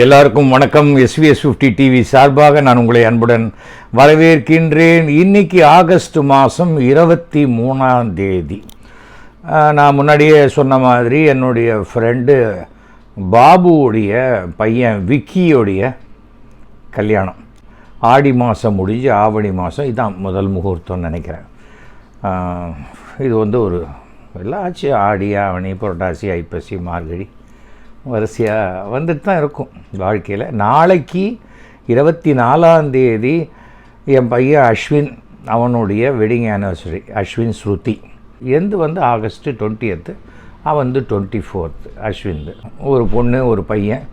எல்லாருக்கும் வணக்கம். SVS fifty TV சார்பாக நான் உங்களை அன்புடன் வரவேற்கின்றேன். இன்னைக்கு ஆகஸ்ட் மாதம் இருபத்தி மூணாம் தேதி. நான் முன்னாடியே சொன்ன மாதிரி என்னுடைய ஃப்ரெண்டு பாபுவுடைய பையன் விக்கியோடைய கல்யாணம். ஆடி மாதம் முடிஞ்சு ஆவணி மாதம் இதான் முதல் முகூர்த்தம்னு நினைக்கிறேன். இது வந்து ஒரு எல்லாம் ஆச்சு. ஆடி ஆவணி புரட்டாசி ஐப்பசி மார்கழி. வரிசையாக வந்துட்டு தான் இருக்கும் வாழ்க்கையில். நாளைக்கு இருபத்தி நாலாம் தேதி என் பையன் அஸ்வின் அவனுடைய வெட்டிங் ஆனிவர்சரி அஸ்வின் ஸ்ருதி. எந்து வந்து ஆகஸ்ட் டுவெண்ட்டியத்து அவன் வந்து டுவெண்ட்டி ஃபோர்த்து அஸ்வின் ஒரு பொண்ணு ஒரு பையன்.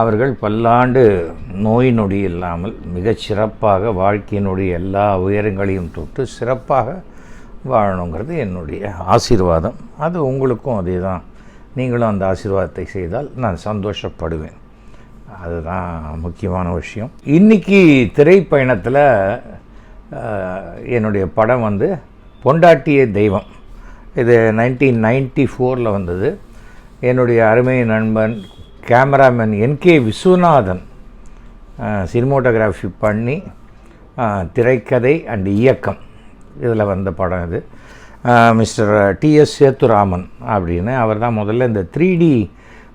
அவர்கள் பல்லாண்டு நோய் நொடி இல்லாமல் மிகச்சிறப்பாக வாழ்க்கையினுடைய எல்லா உயரங்களையும் தொட்டு சிறப்பாக வாழணுங்கிறது என்னுடைய ஆசீர்வாதம். அது உங்களுக்கும் அதே தான் நீங்களும் அந்த ஆசீர்வாதத்தை செய்தால் நான் சந்தோஷப்படுவேன். அதுதான் முக்கியமான விஷயம். இன்றைக்கி திரைப்பயணத்தில் என்னுடைய படம் வந்து பொண்டாட்டிய தெய்வம். இது நைன்டீன் நைன்டி ஃபோரில் வந்தது. என்னுடைய அருமை நண்பன் கேமராமேன் என்கே விஸ்வநாதன் சினிமோட்டோகிராஃபி பண்ணி திரைக்கதை அண்ட் இயக்கம். இதில் வந்த படம் இது. மிஸ்டர் டிஎஸ் சேத்துராமன் அப்படின்னு அவர் தான் முதல்ல இந்த த்ரீ டி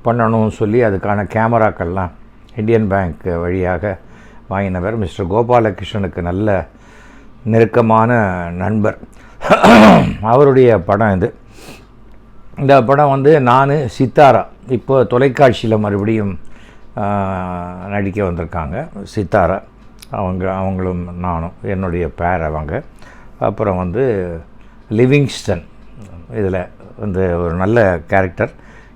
பண்ணணும்னு சொல்லி அதுக்கான கேமராக்கள்லாம் இந்தியன் பேங்க் வழியாக வாங்கினவர். மிஸ்டர் கோபாலகிருஷ்ணனுக்கு நல்ல நெருக்கமான நண்பர். அவருடைய படம் இது. இந்த படம் வந்து நான் சித்தாரா இப்போ தொலைக்காட்சியில் மறுபடியும் நடிக்க வந்திருக்காங்க. சித்தாரா அவங்க அவங்களும் நானும் என்னுடைய பேர் அவங்க. அப்புறம் வந்து லிவிங்ஸ்டன். இதில் வந்து ஒரு நல்ல கேரக்டர்.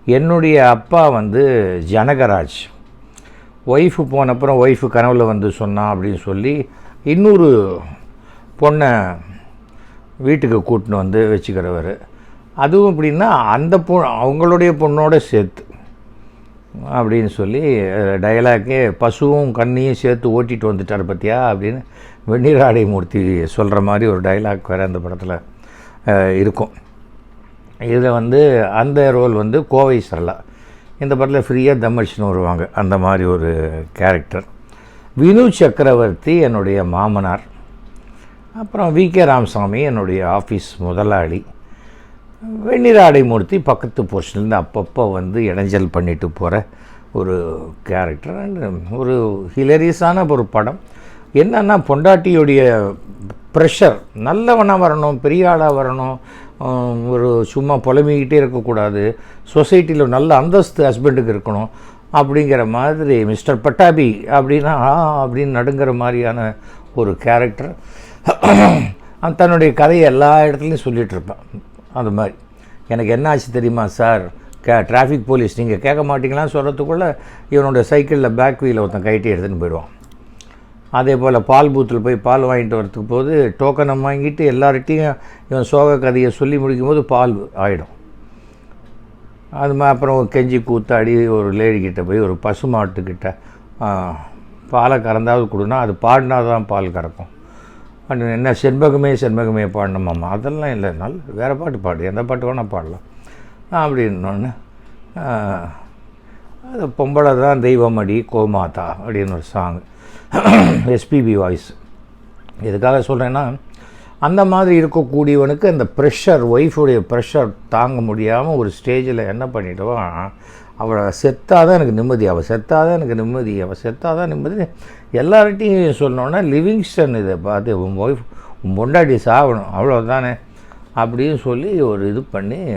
என்னுடைய அப்பா வந்து ஜனகராஜ். ஒய்ஃபு போனப்புறம் ஒய்ஃபு கனவுல வந்து சொன்னான் அப்படின்னு சொல்லி இன்னொரு பொண்ணை வீட்டுக்கு கூட்டின்னு வந்து வச்சுக்கிறவர். அதுவும் எப்படின்னா அந்த பொ அவங்களுடைய பொண்ணோட சேர்த்து அப்படின்னு சொல்லி டயலாக்கே பசுவும் கண்ணியும் சேர்த்து ஓட்டிகிட்டு வந்துட்டார் பற்றியா அப்படின்னு வெந்நீராடை மூர்த்தி சொல்கிற மாதிரி ஒரு டயலாக் வேறு அந்த படத்தில் இருக்கும். இதில் வந்து அந்த ரோல் வந்து கோவை சரளா. இந்த படத்தில் ஃப்ரீயாக தம்மடிச்சுன்னு வருவாங்க. அந்த மாதிரி ஒரு கேரக்டர் வினு சக்கரவர்த்தி என்னுடைய மாமனார். அப்புறம் வி கே ராமசாமி என்னுடைய ஆஃபீஸ் முதலாளி. வெண்ணிராடை மூர்த்தி பக்கத்து போர்ஷன்லேருந்து அப்பப்போ வந்து இடைஞ்சல் பண்ணிட்டு போகிற ஒரு கேரக்டர் அண்ட் ஒரு ஹிலரியஸான ஒரு படம். என்னன்னா பொண்டாட்டியுடைய ப்ரெஷர் நல்லவனாக வரணும் பெரிய ஆளாக வரணும் ஒரு சும்மா புலம்பிக்கிட்டே இருக்கக்கூடாது சொசைட்டியில் நல்ல அந்தஸ்து ஹஸ்பண்டுக்கு இருக்கணும் அப்படிங்கிற மாதிரி மிஸ்டர் பட்டாபி அப்படின்னா ஆ அப்படின்னு நடுங்கிற மாதிரியான ஒரு கேரக்டர் தன்னுடைய கதையை எல்லா இடத்துலையும் சொல்லிகிட்ருப்பேன் அந்த அது மாதிரி. எனக்கு என்ன ஆச்சு தெரியுமா சார்? கே டிராஃபிக் போலீஸ் நீங்கள் கேட்க மாட்டிங்களான்னு சொல்கிறதுக்குள்ளே இவனோட சைக்கிளில் பேக் வீலில் ஒருத்தன் கைட்டி எடுத்துன்னு போயிடுவான். அதே போல் பால் பூத்தில் போய் பால் வாங்கிட்டு வரதுக்கு போது டோக்கனை வாங்கிட்டு எல்லார்கிட்டையும் இவன் சோக கதையை சொல்லி முடிக்கும்போது பால் ஆகிடும் அது மாதிரி அப்புறம் கெஞ்சி கூத்தாடி ஒரு லேடிக்கிட்ட போய் ஒரு பசு மாட்டுக்கிட்ட பாலை கறந்தாவது கொடுனா அது பாடினா தான் பால் கறக்கும். அது என்ன செண்பகமே செண்பகமே பாடணுமாம்மா? அதெல்லாம் இல்லைனால வேறு பாட்டு பாடு. எந்த பாட்டு வேணால் பாடலாம். அப்படின்னொன்று அது பொம்பளை தான் தெய்வமடி கோமாதா அப்படின்னு ஒரு சாங் எஸ்பிபி வாய்ஸ் எதுக்காக சொல்கிறேன்னா அந்த மாதிரி இருக்கக்கூடியவனுக்கு அந்த ப்ரெஷர் ஒய்ஃபுடைய ப்ரெஷர் தாங்க முடியாமல் ஒரு ஸ்டேஜில் என்ன பண்ணிவிடுவான் அவளை செத்தாதான் எனக்கு நிம்மதி அவள் செத்தாதான் எனக்கு நிம்மதி அவள் செத்தாதான் நிம்மதி. எல்லார்ட்டையும் சொன்னோன்னா லிவிங்ஸ்டன் இதை பார்த்து உன் ஒய்ஃப் உன் பொண்டாட்டி சாகணும் அவ்வளோதானே அப்படின்னு சொல்லி ஒரு இது பண்ணி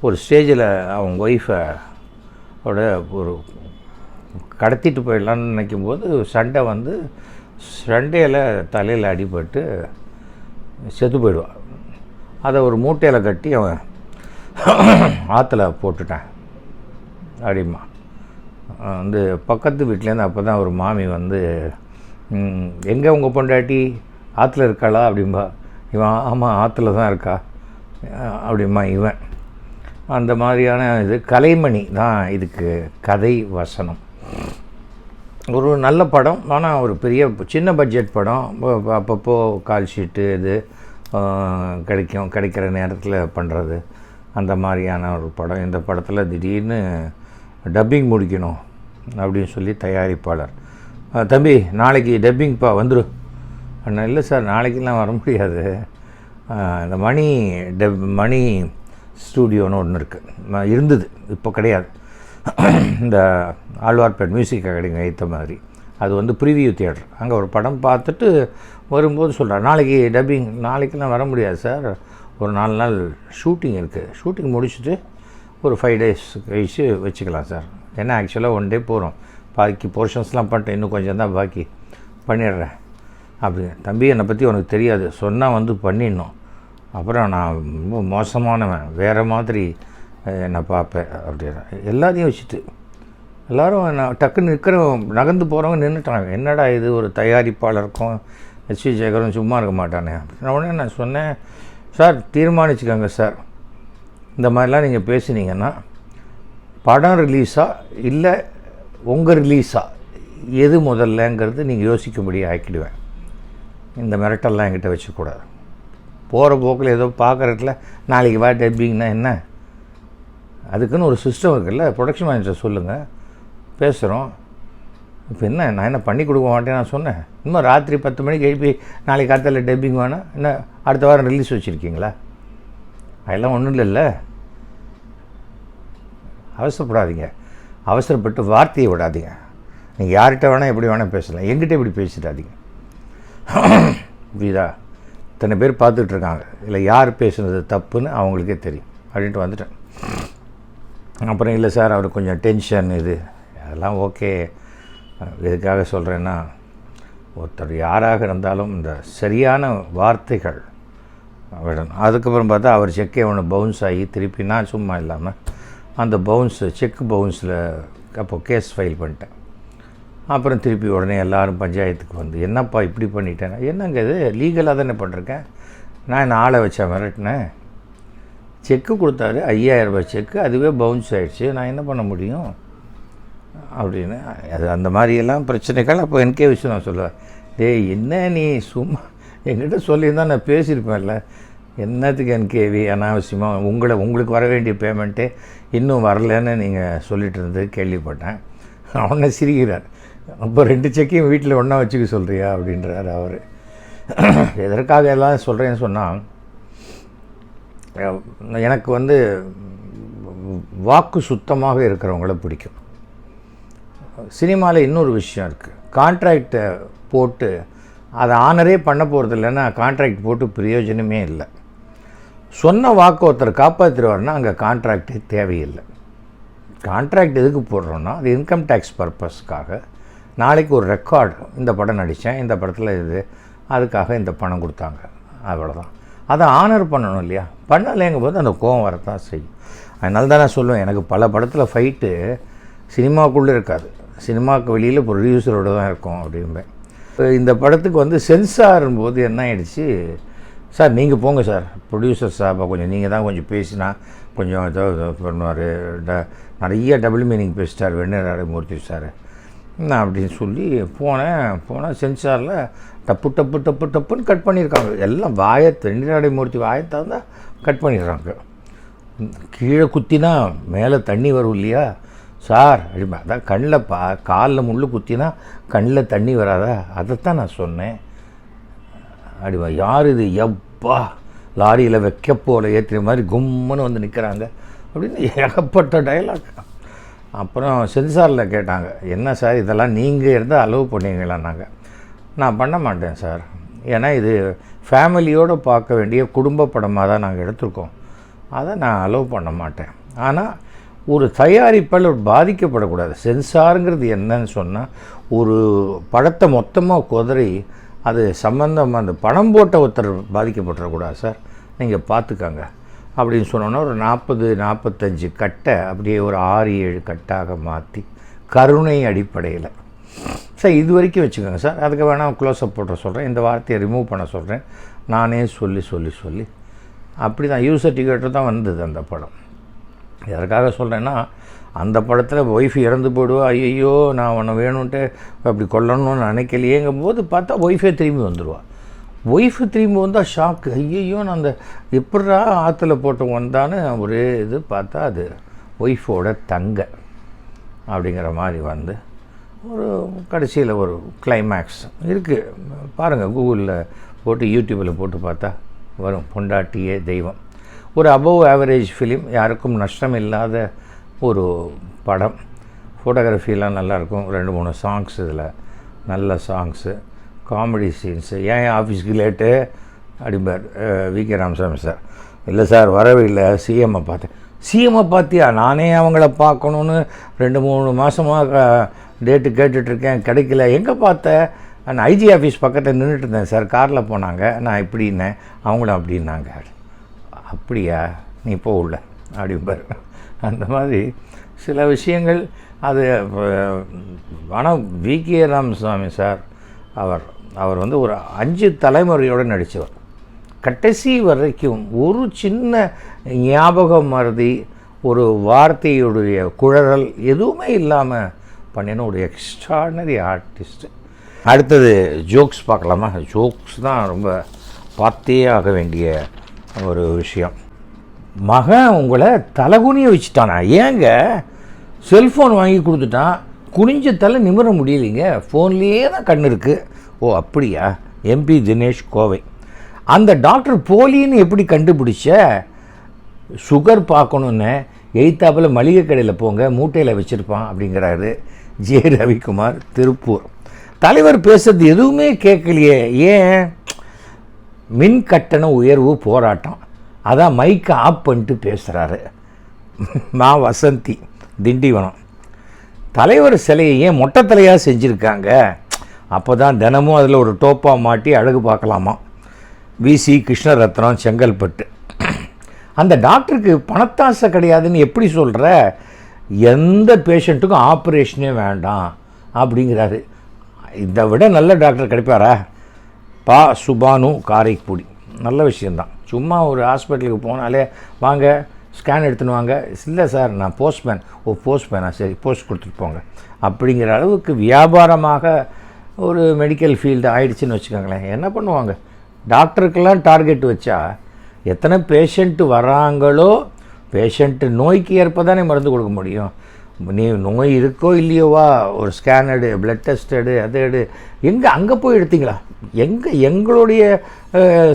ஒரு ஸ்டேஜில் அவங்க ஒய்ஃபை ஒரு கடத்திட்டு போயிடலான்னு நினைக்கும் போது சண்டை வந்து சண்டையில் தலையில் அடிபட்டு செத்து போயிடுவான் அதை ஒரு மூட்டையில் கட்டி அவன் ஆற்றுல போட்டுட்டான். அப்படிமா வந்து பக்கத்து வீட்டிலேருந்து அப்போ தான் ஒரு மாமி வந்து எங்கே உங்கள் பொண்டாட்டி? ஆற்றுல இருக்காளா? அப்படிம்பா. இவன் ஆமாம் ஆற்றுல தான் இருக்கா. அப்படிமா இவன். அந்த மாதிரியான இது கலைமணி தான் இதுக்கு கதை வசனம். ஒரு நல்ல படம் ஆனால் ஒரு பெரிய சின்ன பட்ஜெட் படம். அப்பப்போ கால் ஷீட்டு இது கிடைக்கும் கிடைக்கிற நேரத்தில் பண்ணுறது அந்த மாதிரியான ஒரு படம். இந்த படத்தில் திடீர்னு டப்பிங் முடிக்கணும் அப்படின்னு சொல்லி தயாரிப்பாளர். தம்பி நாளைக்கு டப்பிங்ப்பா வந்துடு அண்ணா இல்லை சார் நாளைக்கெல்லாம் வர முடியாது. இந்த மணி டப் மணி ஸ்டூடியோன்னு ஒன்று இருக்குது இருந்தது இப்போ கிடையாது. இந்த ஆழ்வார்பேட் மியூசிக் அகாடமி வைத்த மாதிரி. அது வந்து ப்ரிவியூ தியேட்டர் அங்கே ஒரு படம் பார்த்துட்டு வரும்போது சொல்கிறார் நாளைக்கு டப்பிங் நாளைக்கெல்லாம் வர முடியாது சார். ஒரு நாலு நாள் ஷூட்டிங் இருக்குது ஷூட்டிங் முடிச்சுட்டு ஒரு ஃபைவ் டேஸ் கழிச்சு வச்சுக்கலாம் சார். ஏன்னா ஆக்சுவலாக ஒன் டே போகிறோம் பாக்கி போர்ஷன்ஸ்லாம் பண்ணிட்டேன். இன்னும் கொஞ்சம் தான் பாக்கி. பண்ணிடுறேன். அப்படின்னு தம்பி என்னை பற்றி உனக்கு தெரியாது. சொன்னால் வந்து பண்ணிடணும். அப்புறம் நான் ரொம்ப மோசமானவன். வேறு மாதிரி என்னை பார்ப்பேன் அப்படின்னா. எல்லாத்தையும் வச்சுட்டு. எல்லோரும் நான் டக்குன்னு நிற்கிற நகர்ந்து போகிறவங்க நின்றுட்டாங்க என்னடா இது ஒரு தயாரிப்பாளருக்கும் எஸ் வி சேகரும் சும்மா இருக்க மாட்டானே. அப்படின்ன உடனே நான் சொன்னேன் சார் தீர்மானிச்சுக்கோங்க சார். இந்த மாதிரிலாம் நீங்கள் பேசுனீங்கன்னா படம் ரிலீஸா இல்லை உங்கள் ரிலீஸா எது முதல்லங்கிறது நீங்கள் யோசிக்கும்படி ஆக்கிடுவேன். இந்த மிரட்டெல்லாம் என்கிட்ட வச்சுக்கூடாது. போகிற போக்கில் ஏதோ பார்க்குறதுல நாளைக்கு வா டப்பிங்னா என்ன? அதுக்குன்னு ஒரு சிஸ்டம் இருக்குல்ல ப்ரொடக்ஷன் மேனேஜர் சொல்லுங்கள் பேசுகிறோம் இப்போ என்ன நான் என்ன பண்ணி கொடுக்க மாட்டேன் நான் சொன்னேன். இன்னும் ராத்திரி பத்து மணிக்கு எழுப்பி நாளைக்கு காத்தால டப்பிங் வேணால் என்ன அடுத்த வாரம் ரிலீஸ் வச்சுருக்கீங்களா? அதெல்லாம் ஒன்றும் இல்லைல்ல. அவசரப்படாதீங்க. அவசரப்பட்டு வார்த்தையை விடாதீங்க. நீங்கள் யார்கிட்ட வேணால் எப்படி வேணால் பேசலாம். எங்கிட்ட இப்படி பேசிடாதீங்க. புரியுதா? இத்தனை பேர் பார்த்துட்ருக்காங்க இல்லை யார் பேசுனது தப்புன்னு அவங்களுக்கே தெரியும். அப்படின்ட்டு வந்துட்டேன். அப்புறம் இல்லை சார் அவர் கொஞ்சம் டென்ஷன் இது. அதெல்லாம் ஓகே எதுக்காக சொல்கிறேன்னா ஒருத்தர் யாராக இருந்தாலும் இந்த சரியான வார்த்தைகள் விடணும். அதுக்கப்புறம் பார்த்தா அவர் செக்கே ஒன்று பவுன்ஸ் ஆகி திருப்பி நான் சும்மா இல்லாமல் அந்த பவுன்ஸு செக் பவுன்ஸில் அப்போ கேஸ் ஃபைல் பண்ணிட்டேன். அப்புறம் திருப்பி உடனே எல்லாரும் பஞ்சாயத்துக்கு வந்து என்னப்பா இப்படி பண்ணிட்டேன்? என்னங்க இது? லீகலாக தானே பண்ணிருக்கேன் நான் என்ன ஆளை வச்சா மிரட்டினேன்? செக்கு கொடுத்தாரு ஐயாயிரம் ரூபாய் செக்கு அதுவே பவுன்ஸ் ஆகிடுச்சு நான் என்ன பண்ண முடியும்? அப்படின்னு. அது அந்த மாதிரியெல்லாம் பிரச்சனைகள். அப்போ என்கே விஷயம் நான் சொல்லுவேன் டேய் என்ன நீ சும்மா என்கிட்ட சொல்லியிருந்தா நான் பேசியிருப்பேன்ல. என்னத்துக்கு என்கேவி அனாவசியமாக உங்களை உங்களுக்கு வர வேண்டிய பேமெண்ட்டே இன்னும் வரலன்னு நீங்கள் சொல்லிட்டு இருந்தது கேள்விப்பட்டேன். அவனை சிரிக்கிறார் அப்போ ரெண்டு செக்கையும் வீட்டில் ஒன்றா வச்சுக்க சொல்கிறியா அப்படின்றார் அவர். எதற்காக எல்லாம் சொல்கிறேன்னு சொன்னால் எனக்கு வந்து வாக்கு சுத்தமாக இருக்கிறவங்கள பிடிக்கும். சினிமாவில் இன்னொரு விஷயம் இருக்குது கான்ட்ராக்டை போட்டு அதை ஆனரே பண்ண போகிறது இல்லைன்னா கான்ட்ராக்ட் போட்டு பிரயோஜனமே இல்லை. சொன்ன வாக்கு ஒருத்தர் காப்பாற்றிடுவார்னா அங்கே கான்ட்ராக்டே தேவையில்லை. கான்ட்ராக்ட் எதுக்கு போடுறோன்னா அது இன்கம் டேக்ஸ் பர்பஸ்க்காக நாளைக்கு ஒரு ரெக்கார்டு இந்த படம் நடித்தேன் இந்த படத்தில் இது அதுக்காக இந்த பணம் கொடுத்தாங்க. அவ்வளோதான் அதை ஆனர் பண்ணணும் இல்லையா? பண்ணலைங்கும் போது அந்த கோவம் வரத்தான் செய்யும். அதனால தான் நான் சொல்லுவேன் எனக்கு பல படத்தில் ஃபைட்டு சினிமாவுக்குள்ளே இருக்காது. சினிமாவுக்கு வெளியில் ப்ரொடியூசரோடு தான் இருக்கும் அப்படிம்பேன். இந்த படத்துக்கு வந்து சென்சாரும் போது என்ன ஆயிடுச்சு? சார் நீங்கள் போங்க சார். ப்ரொடியூசர் சார் கொஞ்சம் நீங்கள் தான் கொஞ்சம் பேசினா கொஞ்சம் ஏதோ பண்ணுவார். ட நிறைய டபுள் மீனிங் பேசிட்டார் வெண்ணராட மூர்த்தி சார். நான் அப்படின்னு சொல்லி போனேன் போனால் சென்சாரில் டப்பு டப்பு டப்பு டப்புன்னு கட் பண்ணியிருக்காங்க. எல்லாம் வாயை வெண்ணராடை மூர்த்தி வாயை தான் கட் பண்ணிடுறாங்க. கீழே குத்தினா மேலே தண்ணி வரும் இல்லையா? சார் அப்படிமா அதான் கண்ணில் பா காலில் முள் குத்தினா கண்ணில் தண்ணி வராதா? அதைத்தான் நான் சொன்னேன். அப்படிமா யார் இது? எப்பா லாரியில் வைக்க போல ஏற்றுற மாதிரி கும்முன்னு வந்து நிற்கிறாங்க. அப்படின்னு ஏகப்பட்ட டயலாக் அப்புறம் சென்சாரில் கேட்டாங்க என்ன சார் இதெல்லாம் நீங்கள் இருந்தால் அலோவ் பண்ணுவீங்களா நாங்கள் நான் பண்ண மாட்டேன் சார். ஏன்னா இது ஃபேமிலியோடு பார்க்க வேண்டிய குடும்ப படமாக தான் நாங்கள் எடுத்திருக்கோம். அதை நான் அலோவ் பண்ண மாட்டேன். ஆனால் ஒரு தயாரிப்பால் பாதிக்கப்படக்கூடாது. சென்சாருங்கிறது என்னன்னு சொன்னால் ஒரு படத்தை மொத்தமாக குதறி அது சம்மந்தமாக அந்த பணம் போட்ட ஒருத்தர் பாதிக்கப்பட்டுறக்கூடாது சார். நீங்கள் பார்த்துக்கங்க. அப்படின்னு சொன்னோன்னா ஒரு நாற்பது நாற்பத்தஞ்சு கட்டை அப்படியே ஒரு ஆறு ஏழு கட்டாக மாற்றி கருணை அடிப்படையில். சார் இது வரைக்கும் வச்சுக்கோங்க சார். அதுக்கு வேணால் க்ளோஸ்அப் போட்டுற சொல்கிறேன் இந்த வார்த்தையை ரிமூவ் பண்ண சொல்கிறேன் நானே சொல்லி சொல்லி சொல்லி. அப்படி தான் யூ சர்டிஃபிகேட்டு தான் வந்தது அந்த படம். எதற்காக சொல்கிறேன்னா அந்த படத்தில் ஒய்ஃப் இறந்து போயிடுவா. ஐயோ நான் உன்னை வேணும்ன்ட்டு அப்படி கொல்லணும்னு நினைக்கலையேங்கும் போது பார்த்தா ஒய்ஃபே திரும்பி வந்துடுவா ஒய்ஃபு திரும்பி வந்தால் ஷாக்கு ஐயையோ நான் அந்த எப்படா ஆற்றுல போட்டு வந்தான்னு ஒரே இது பார்த்தா அது ஒய்ஃபோட தங்க அப்படிங்கிற மாதிரி வந்து ஒரு கடைசியில் ஒரு கிளைமேக்ஸ் இருக்குது பாருங்கள் கூகுளில் போட்டு யூடியூப்பில் போட்டு பார்த்தா வரும். பொண்டாட்டியே தெய்வம். ஒரு அபவ் ஆவரேஜ் ஃபிலிம் யாருக்கும் நஷ்டம் இல்லாத ஒரு படம். ஃபோட்டோகிராஃபிலாம் நல்லாயிருக்கும் ரெண்டு மூணு சாங்ஸ் இதில். நல்ல சாங்ஸு காமெடி சீன்ஸு ஏன் ஆஃபீஸ்க்கு லேட்டு அடிப்பார் வி. கே. ராமசாமி சார். இல்லை சார் வரவே இல்லை. சிஎம்மை பார்த்தேன். சிஎம்மை பார்த்தியா? நானே அவங்கள பார்க்கணுன்னு ரெண்டு மூணு மாதமாக டேட்டு கேட்டுட்ருக்கேன். கிடைக்கல. எங்கே பார்த்த? நான் ஐஜி ஆஃபீஸ் பக்கத்தில் நின்றுட்டு இருந்தேன் சார். காரில் போனாங்க. நான் இப்படின்னேன் அவங்களும் அப்படின்னாங்க அப்படியா? நீ போ உள்ள. அப்படிம்பார் அந்த மாதிரி சில விஷயங்கள். அது ஆனால் வி. கே. ராமசாமி சார் அவர் அவர் வந்து ஒரு அஞ்சு தலைமுறையோடு நடித்தவர் கடைசி வரைக்கும் ஒரு சின்ன ஞாபகம் மருதி ஒரு வார்த்தையுடைய குழறல் எதுவுமே இல்லாமல் பண்ணின ஒரு எக்ஸ்ட்ரானரி ஆர்டிஸ்ட்டு அடுத்தது ஜோக்ஸ் பார்க்கலாமா? ஜோக்ஸ் தான் ரொம்ப பார்த்தே ஆக வேண்டிய ஒரு விஷயம். மகன் உங்களை தலைகுனிய வச்சுட்டானா? ஏங்க செல்ஃபோன் வாங்கி கொடுத்துட்டான் குனிஞ்ச தலை நிமிர முடியலைங்க. ஃபோன்லேயே தான் கண் இருக்குது ஓ அப்படியா? எம்பி தினேஷ் கோவை. அந்த டாக்டர் போலின்னு எப்படி கண்டுபிடிச்ச? சுகர் பார்க்கணுன்னு எய்த்தாப்பில் மளிகை கடையில் போங்க மூட்டையில் வச்சுருப்பான் அப்படிங்கிறாரு ஜே ரவிக்குமார் திருப்பூர். தலைவர் பேசுறது எதுவுமே கேட்கலையே. ஏன்? மின் கட்டண உயர்வு போராட்டம். அதான் மைக்கை ஆஃப் பண்ணிட்டு பேசுகிறாரு மா வசந்தி திண்டிவனம். தலைவர் சிலையை ஏன் மொட்டை தலையாக செஞ்சுருக்காங்க? அப்போ தான் தினமும் அதில் ஒரு டோப்பாக மாட்டி அழகு பார்க்கலாமா? விசி கிருஷ்ணரத்னம் செங்கல்பட்டு. அந்த டாக்டருக்கு பணத்தாசை கிடையாதுன்னு எப்படி சொல்கிற எந்த பேஷண்ட்டுக்கும் ஆப்ரேஷனே வேண்டாம் அப்படிங்கிறாரு. இதை விட நல்ல டாக்டர் கிடைப்பாரா? பா. சுபானு காரைக்குடி. நல்ல விஷயந்தான் சும்மா ஒரு ஹாஸ்பிட்டலுக்கு போனாலே வாங்க ஸ்கேன் எடுத்துன்னு வாங்க. இல்லை சார் நான் போஸ்ட்மேன். ஓ போஸ்ட்மேனா? சரி போஸ்ட் கொடுத்துட்டு போங்க. அப்படிங்கிற அளவுக்கு வியாபாரமாக ஒரு மெடிக்கல் ஃபீல்டு ஆயிடுச்சுன்னு வச்சுக்கோங்களேன். என்ன பண்ணுவாங்க? டாக்டருக்கெல்லாம் டார்கெட் வச்சா எத்தனை பேஷண்ட்டு வராங்களோ பேஷண்ட்டு நோய்க்கு ஏற்ப தானே மருந்து கொடுக்க முடியும். நீ நோய் இருக்கோ இல்லையோவா? ஒரு ஸ்கேன் எடு பிளட் டெஸ்ட் எடு அது எடு. எங்கே அங்கே போய் எடுத்தீங்களா? எங்கே எங்களுடைய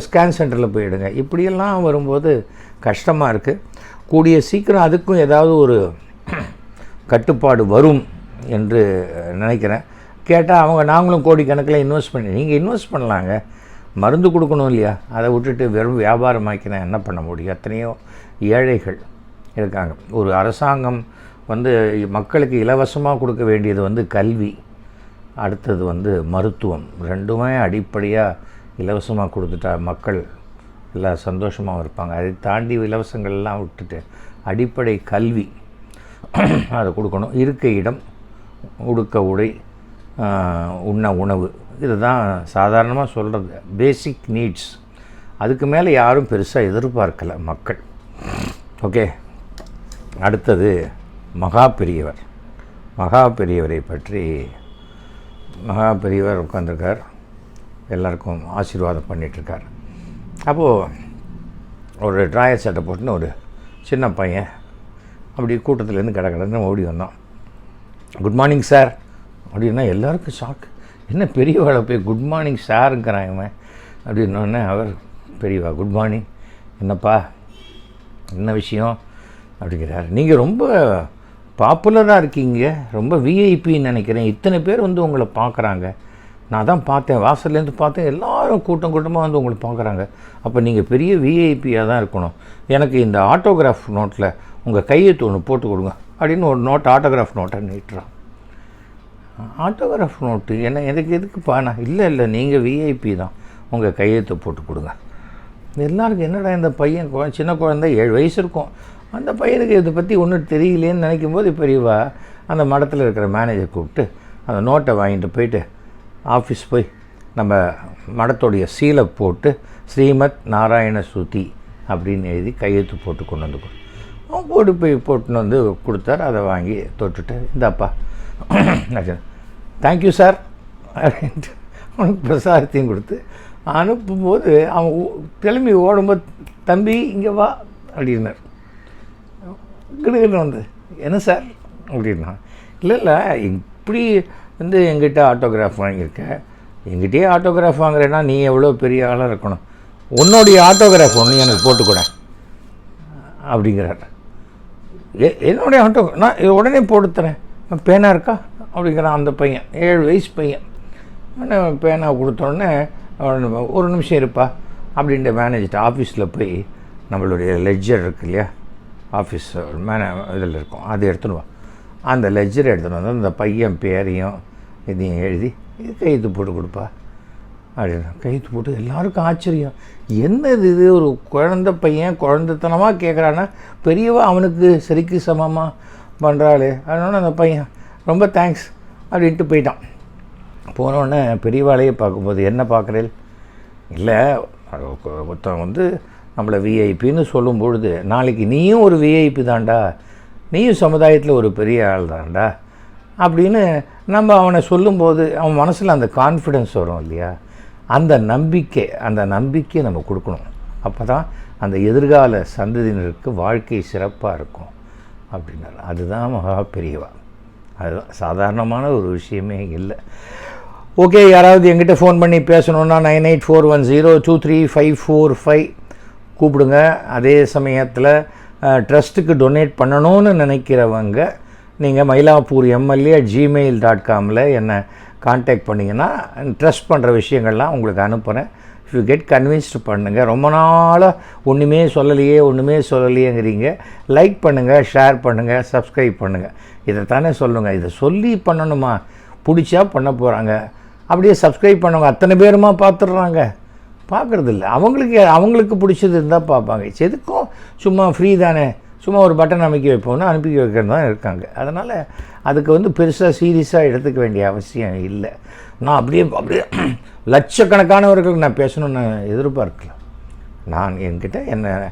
ஸ்கேன் சென்டரில் போய் எடுங்க. இப்படியெல்லாம் வரும்போது கஷ்டமாக இருக்குது கூடிய சீக்கிரம் அதுக்கும் ஏதாவது ஒரு கட்டுப்பாடு வரும் என்று நினைக்கிறேன். கேட்டால் அவங்க நாங்களும் கோடிக்கணக்கில் இன்வெஸ்ட் பண்ணி நீங்கள் இன்வெஸ்ட் பண்ணலாங்க. மருந்து கொடுக்கணும் இல்லையா? அதை விட்டுட்டு வெறும் வியாபாரமாக்கினா என்ன பண்ண முடியும்? எத்தனையோ ஏழைகள் இருக்காங்க. ஒரு அரசாங்கம் வந்து மக்களுக்கு இலவசமாக கொடுக்க வேண்டியது வந்து கல்வி. அடுத்தது வந்து மருத்துவம். ரெண்டுமே அடிப்படையாக இலவசமாக கொடுத்துட்டா மக்கள் எல்லாம் சந்தோஷமாகவும் இருப்பாங்க. அதை தாண்டி இலவசங்கள்லாம் விட்டுட்டு அடிப்படை கல்வி அதை கொடுக்கணும். இருக்க இடம் உடுக்க உடை உண்ண உணவு. இதுதான் சாதாரணமாக சொல்கிறது பேசிக் நீட்ஸ் அதுக்கு மேலே யாரும் பெருசாக எதிர்பார்க்கலை மக்கள். ஓகே அடுத்தது மகா பெரியவர். மகா பெரியவரை பற்றி மகா பெரியவர் உட்காந்துருக்கார் எல்லாருக்கும் ஆசீர்வாதம் பண்ணிகிட்ருக்கார் அப்போது ஒரு ட்ராயர் சட்டை போட்டுன்னு ஒரு சின்ன பையன் அப்படி கூட்டத்துலேருந்து கடை கடந்து ஓடி வந்தோம் குட் மார்னிங் சார் அப்படின்னா எல்லாருக்கும் ஷாக் என்ன பெரியவாளை போய் குட் மார்னிங் சாருங்கிறான் இவன். அப்படின்னோடனே அவர் பெரியவா குட் மார்னிங் என்னப்பா? என்ன விஷயம்? அப்படிங்கிறார். நீங்கள் ரொம்ப பாப்புலராக இருக்கீங்க. ரொம்ப விஐபின்னு நினைக்கிறேன். இத்தனை பேர் வந்து உங்களை பார்க்குறாங்க. நான் தான் பார்த்தேன். வாசல்லேருந்து பார்த்தேன். எல்லாரும் கூட்டம் கூட்டமாக வந்து உங்களை பார்க்குறாங்க. அப்போ நீங்கள் பெரிய விஐபியாக தான் இருக்கணும். எனக்கு இந்த ஆட்டோகிராஃப் நோட்டில் உங்கள் கையெழுத்து ஒன்று போட்டு கொடுங்க. அப்படின்னு ஒரு நோட் ஆட்டோகிராஃப் நோட்டை நீட்டுறான் ஆட்டோகிராஃப் நோட்டு என்ன எனக்கு எதுக்குப்பா? நான் இல்லை இல்லை நீங்கள் விஐபி தான். உங்கள் கையெழுத்து போட்டு கொடுங்க. எல்லாருக்கும் என்னடா இந்த பையன் குழ சின்ன குழந்தை ஏழு வயசு இருக்கும். அந்த பையனுக்கு இதை பற்றி ஒன்றும் தெரியலேன்னு நினைக்கும் போது பெரியவா அந்த மடத்தில் இருக்கிற மேனேஜர் கூப்பிட்டு அந்த நோட்டை வாங்கிட்டு போயிட்டு ஆஃபீஸ் போய் நம்ம மடத்துடைய சீலை போட்டு ஸ்ரீமத் நாராயண சுதி அப்படின்னு எழுதி கையெழுத்து போட்டு கொண்டு வந்து கொடு. அவன் போட்டு போய் போட்டுன்னு வந்து கொடுத்தார் அதை வாங்கி தொட்டுட்டு இந்தாப்பா தேங்க்யூ சார் அப்படின்ட்டு அவனுக்கு பிரசாரத்தையும் கொடுத்து அனுப்பும்போது அவன் கிளம்பி ஓடும்போது தம்பி இங்கே வா. அப்படின்னார். கிடுகிட்டு வந்து என்ன சார் அப்படின்னா இல்லை இல்லை இப்படி வந்து எங்கிட்ட ஆட்டோகிராஃப் வாங்கியிருக்க. எங்கிட்டயே ஆட்டோகிராஃப் வாங்குறேன்னா நீ எவ்வளோ பெரிய ஆளாக இருக்கணும்? உன்னுடைய ஆட்டோகிராஃப் ஒன்று எனக்கு போட்டுக்கூட அப்படிங்கிறார். என்னுடைய ஆட்டோ நான் உடனே போட்டுத்தரேன். பேனா இருக்கா? அப்படிங்கிறான் அந்த பையன். ஏழு வயசு பையன். உடனே பேனா கொடுத்தோடனே ஒரு நிமிஷம் இருப்பா அப்படின்ட்டு மேனேஜர் ஆஃபீஸில் போய் நம்மளுடைய லெஜர் இருக்கு இல்லையா? ஆஃபீஸ் மேன இதில் இருக்கும். அதை எடுத்துன்னு வா. அந்த லெஜர் எடுத்துன்னு வந்து அந்த பையன் பேரையும் இதையும் எழுதி இது கையெழுத்து போட்டு கொடுப்பா அப்படின்னா. கையெழுத்து போட்டு எல்லாருக்கும் ஆச்சரியம். என்னது இது? ஒரு குழந்த பையன் குழந்தைத்தனமாக கேட்குறான்னா பெரியவா அவனுக்கு சரிக்கு சமமாக பண்ணுறாள் அதனால அந்த பையன் ரொம்ப தேங்க்ஸ் அப்படின்ட்டு போயிட்டான். போனோடனே பெரியவாளையே பார்க்கும்போது என்ன பார்க்குறேன் இல்லை ஒருத்தன் வந்து நம்மளை விஐபின்னு சொல்லும் பொழுது நாளைக்கு நீயும் ஒரு விஐபி தான்டா. நீயும் சமுதாயத்தில் ஒரு பெரிய ஆள் தான்டா. அப்படின்னு நம்ம அவனை சொல்லும்போது அவன் மனசில் அந்த கான்ஃபிடென்ஸ் வரும் இல்லையா? அந்த நம்பிக்கை அந்த நம்பிக்கையை நம்ம கொடுக்கணும். அப்போ தான் அந்த எதிர்கால சந்ததியினருக்கு வாழ்க்கை சிறப்பாக இருக்கும். அப்படின்னார். அதுதான் மகா பெரியவா. அதுதான் சாதாரணமான ஒரு விஷயமே இல்லை. ஓகே யாராவது எங்கிட்ட ஃபோன் பண்ணி பேசணுன்னா nine eight four one zero two three five four five கூப்பிடுங்க. அதே சமயத்தில் ட்ரஸ்ட்டுக்கு டொனேட் பண்ணணும்னு நினைக்கிறவங்க நீங்கள் மயிலாப்பூர் எம்எல்ஏ ஜிமெயில் டாட் காமில் என்னை காண்டாக்ட் பண்ணிங்கன்னா ட்ரஸ்ட் பண்ணுற விஷயங்கள்லாம் உங்களுக்கு அனுப்புகிறேன் யூ கெட் கன்வின்ஸ்டு பண்ணுங்கள் ரொம்ப நாளாக ஒன்றுமே சொல்லலையே ஒன்றுமே சொல்லலையேங்கிறீங்க. லைக் பண்ணுங்கள் ஷேர் பண்ணுங்கள் சப்ஸ்கிரைப் பண்ணுங்கள் இதை தானே சொல்லுங்கள் இதை சொல்லி பண்ணணுமா? பிடிச்சா பண்ண போகிறாங்க அப்படியே சப்ஸ்கிரைப் பண்ணவங்க அத்தனை பேருமா பார்த்துடுறாங்க? பார்க்குறதில்ல. அவங்களுக்கு அவங்களுக்கு பிடிச்சது இருந்தால் பார்ப்பாங்க. எதுக்கும் சும்மா ஃப்ரீ தானே? சும்மா ஒரு பட்டன் அமைக்க வைப்போம்னா அனுப்பி வைக்கிறது தான் இருக்காங்க. அதனால் அதுக்கு வந்து பெருசாக சீரியஸாக எடுத்துக்க வேண்டிய அவசியம் இல்லை. நான் அப்படியே அப்படியே லட்சக்கணக்கானவர்களுக்கு நான் பேசணும்னு நான் எதிர்பார்க்கல. நான் என்கிட்ட என்ன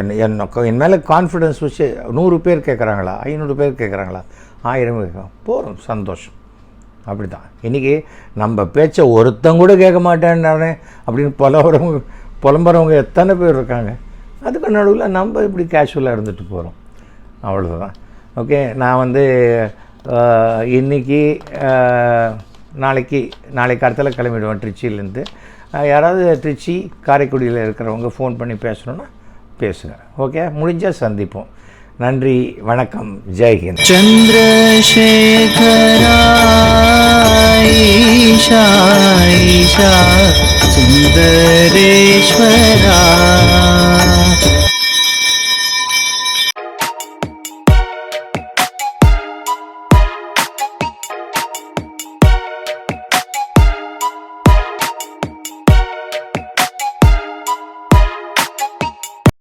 என் என் என் மேலே கான்ஃபிடென்ஸ் வச்சு நூறு பேர் கேட்குறாங்களா ஐநூறு பேர் கேட்குறாங்களா ஆயிரம் கேட்குறாங்க போகிறோம் சந்தோஷம். அப்படி தான் இன்றைக்கி நம்ம பேச்சை ஒருத்தங்கூட கேட்க மாட்டேன்னு அப்படின்னு புலவரவங்க புலம்புறவங்க எத்தனை பேர் இருக்காங்க? அதுக்கு நடுவில் நம்ம இப்படி கேஷுவலாக இருந்துட்டு போகிறோம் அவ்வளோதான் ஓகே நான் வந்து இன்றைக்கி நாளைக்கு நாளைக்கு அடுத்தல கிளம்பிடுவேன் ட்ரிச்சிலேருந்து யாராவது ட்ரிச்சி காரைக்குடியில் இருக்கிறவங்க ஃபோன் பண்ணி பேசணுன்னா பேசுங்க. ஓகே முடிஞ்சால் சந்திப்போம். நன்றி வணக்கம் ஜெய்ஹிந்த் சந்திரசேகராயிஷாயிஷா சுந்தரேஸ்வரா. you